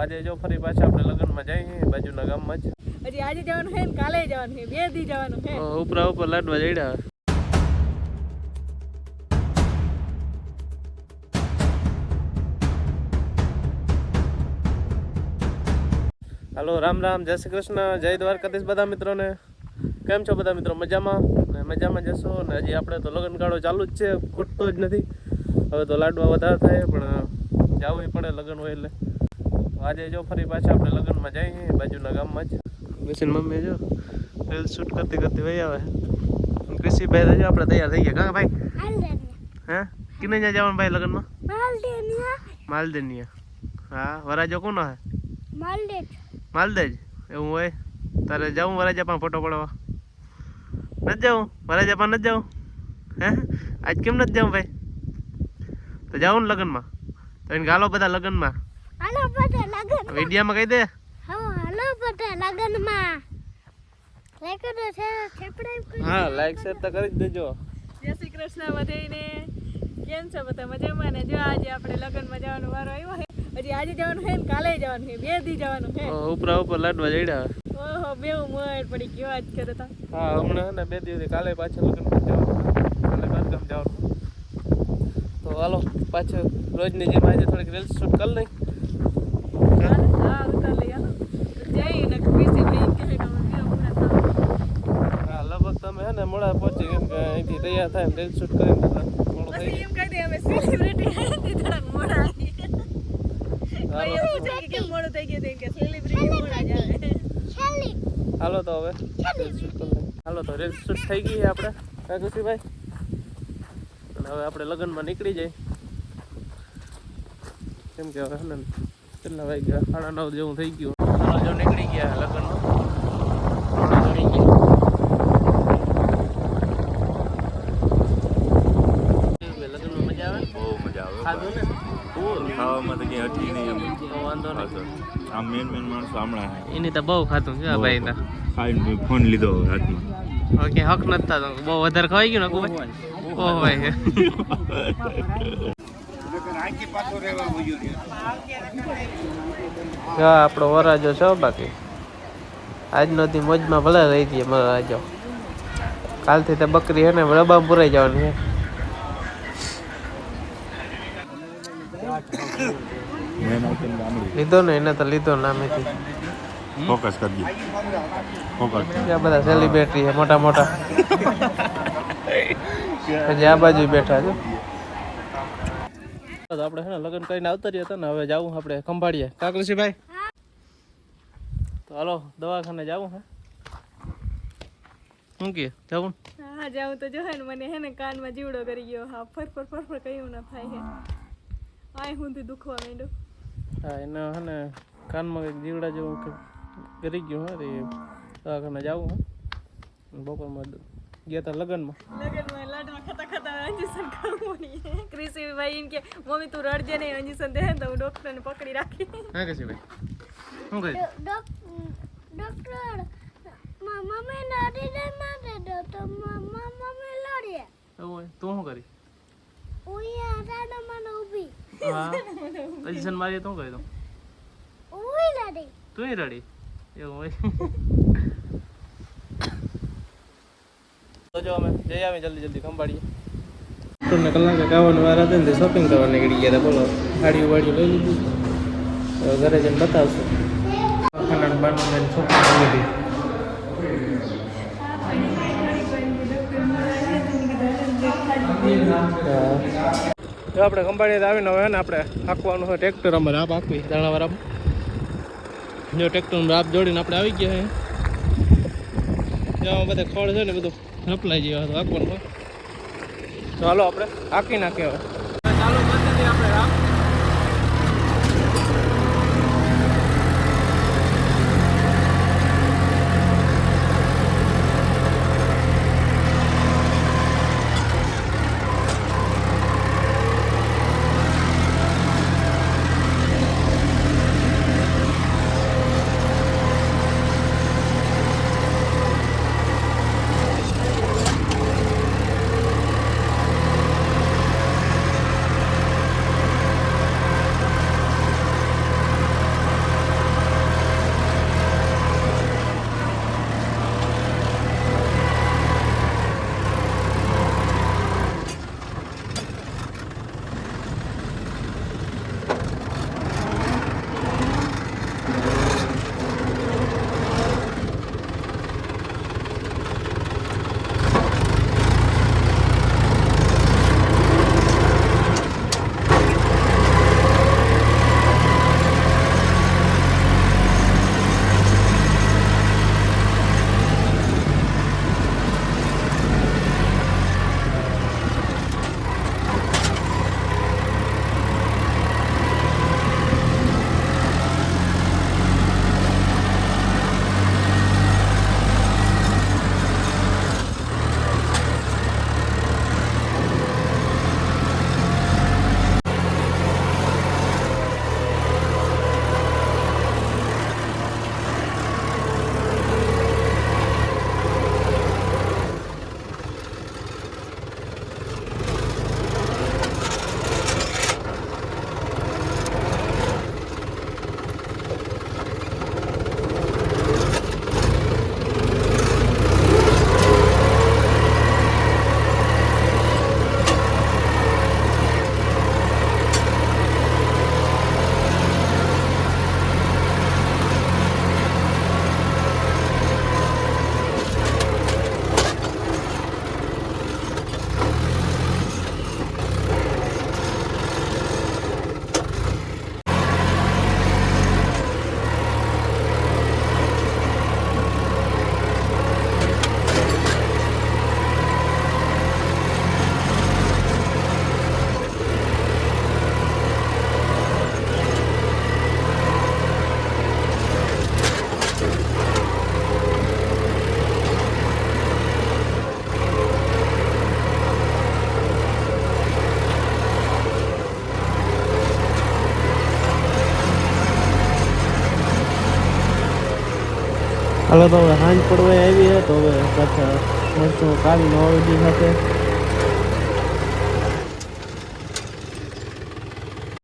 આજે જો ફરી પાછા આપણે લગ્નમાં જઈએ બાજુના ગામમાં જ. હજી આજે જવાનું છે ને કાલે જવાનું છે બે દી જવાનું છે. ઉપરા ઉપર લાડવા જઈડા. હાલો રામ રામ જય શ્રી કૃષ્ણ જય દ્વારકાધીશ બધા મિત્રોને. કેમ છો બધા મિત્રો? મજામાં? ને મજામાં જશો ને હજી આપણે તો લગ્ન ગાળો ચાલુ જ છે ખૂટતો જ નથી. હવે તો લાડવા વધારે થાય પણ જવું પડે લગ્ન હોય એટલે. આજે જો ફરી પાછા આપણે લગ્નમાં જઈએ બાજુના ગામમાં જ. બેસીને મમ્મી જો રીલ શૂટ કરતી કરતી વહી આવે. કૃષિભાઈ રજો જો આપણે તૈયાર થઈ ગયા. કાકા ભાઈ? હે? કિને જ્યાં જવાનું ભાઈ લગ્નમાં? માલદેનિયા. હા વરાજો કોનો હે? માલદેજ. એવું હોય? તારે જાઉં વરાજા પણ ફોટો પડવા? નથી જાઉં? વરાજા પણ નથી જાઉં? હે? આજ કેમ નથી જાઉં ભાઈ? તો જાઉં ને લગ્નમાં. તો એને ગાલો બધા લગ્નમાં. વિડીયામાં કહી દે. હા લાઈક શેર તો કરી જ દેજો. જય શ્રી કૃષ્ણ બધાને કેમ છો બધા મજામાં ને? જો આજે આપણે લગનમાં જવાનો વારો આવ્યો છે. હજી આજે જવાનું છે ને કાલે જવાનું છે. બે દી જવાનું છે. ઉપરા ઉપર લાડવા જડ્યા ઓહો બેવ મોડ પડી ગયો આજ કરે તા. હા હમણાં ને બે દિવસ કાલે પાછા લગ્નમાં જવાનું કાલે બારગામ જવાનું તો હાલો પાછો રોજની જેમ આજે થોડીક રીલ્સ શૂટ કરી લઈ હા ઉતાર લઈ હાલો જઈ ને પીસી લઈ કે હે તમે બેવ મોડા થાવ હા લગભગ તમે હે ને મોડા પહોંચી કેમ કે અહીંથી તૈયાર થાય ને રીલ્સ શૂટ કરીને મોડું થઈ એમ કહી દે અમે સેલિબ્રિટી હતી થોડા મોડા આવી કેમ મોડું થઈ ગયું કે સેલિબ્રિટી મોડા જ હાલો તો હવે. રીલ્સ શૂટ કરી હાલો તો રીલ્સ શૂટ થઈ ગઈ આપણે. હા ભાઈ અને હવે આપણે લગ્નમાં નીકળી જાય કેમ કે હવે કેટલા વાગ્યા? સાડા નવ જેવું થઈ ગયું. જો નીકળી ગયા લગ્નમાં મોડા ગણી ગયા લગ્નમાં મજા આવે બહુ મજા આવે ખાધું ને ફૂલ ખાવામાં તો કઈ હતી નહીં એમ વાંધો હા નહીં. સર આમ મેન મેન માણસો હમણાં એની તો બહુ ખાતું છે ભાઈ ના. ખાઈને ફોન લીધો હાથમાં. ઓકે હક નથી થતો. બહુ વધારે ખવાઈ ગયું ને કુભાઈ ઓહ ભાઈ. આપણો વરાજો છો બાકી. આજનો દી મોજમાં ભલે રહી જઈએ મારો રાજો. કાલથી તો બકરી હે ને રબામ પુરાઈ જવાની છે લીધો ને એને તો લીધો નામેથી. ફોકસ કરજો. ફોકસ આ બધા સેલિબ્રિટી છે મોટા મોટા. પછી આ બાજુ બેઠા છે. આપણે છે ને લગ્ન કરીને આવતા રહ્યા હતા ને હવે જાવું આપણે ખંભાળીએ કાકરસીભાઈ તો હાલો દવાખાને જાવું હે શું કે જવું? હા જાઉં તો જો હે ને મને હે ને કાનમાં જીવડો કરી ગયો. હા ફર ફર ફર ફર કયું ના થાય હે આય હું દુખવા માંડ્યો. હા એને હે ને કાનમાં કંઈક જીવડા જેવું કરી ગયું હે તે દવાખાને જવું હે. બપોરમાં ગયા હતા લગ્નમાં. લગનમાં લાડવા ખાતા ખાતા અંજુસન ખાવું ભાઈ એમ કે મમ્મી તું રડજે નહીં અંજુસન દે તો હું ડોક્ટરને પકડી રાખી. હા કશીભાઈ શું કહ્યું ડોક્ટર મમ્મી લડી દે ના દે તો મમ્મી લડીએ તું શું કરી? ઉઈ આટાને મને ઊભી. હા. પોઝિશન મારી તો કહી દઉં? ઓય લડી તું રડી? એવું હોય. તો જો અમે જઈ આવી જલ્દી જલ્દી ખંભાળીએ. ડૉક્ટરને કલાકે ગાવાનું વાર હતા ને શોપિંગ કરવા નીકળી ગયા બોલો ગાડીઓ વાડીઓ લઈ લીધી. તો ઘરે જઈને બતાવશું. ખાનાનું બારનું લઈને શોપિંગ કરી લીધી. જો આપણે ખંભાળીએ આવીને હવે ને આપણે હાંકવાનું હોય ટ્રેક્ટર અમારે આપ હાંકવી દાણાવાળામાં જો ટ્રેક્ટરનું રાપ જોડીને આપણે આવી ગયા છે આમાં બધા ખોળ છે ને બધું રપલાઈ જાય હાંકવાનું હોય. હાલો આપણે હાંકી નાખીએ હવે. ચાલુ આપણે રાપ હાલો તો હવે સાંજ પડવા આવી તો હવે પાછા મળશું કાલ નવા વીડિયો સાથે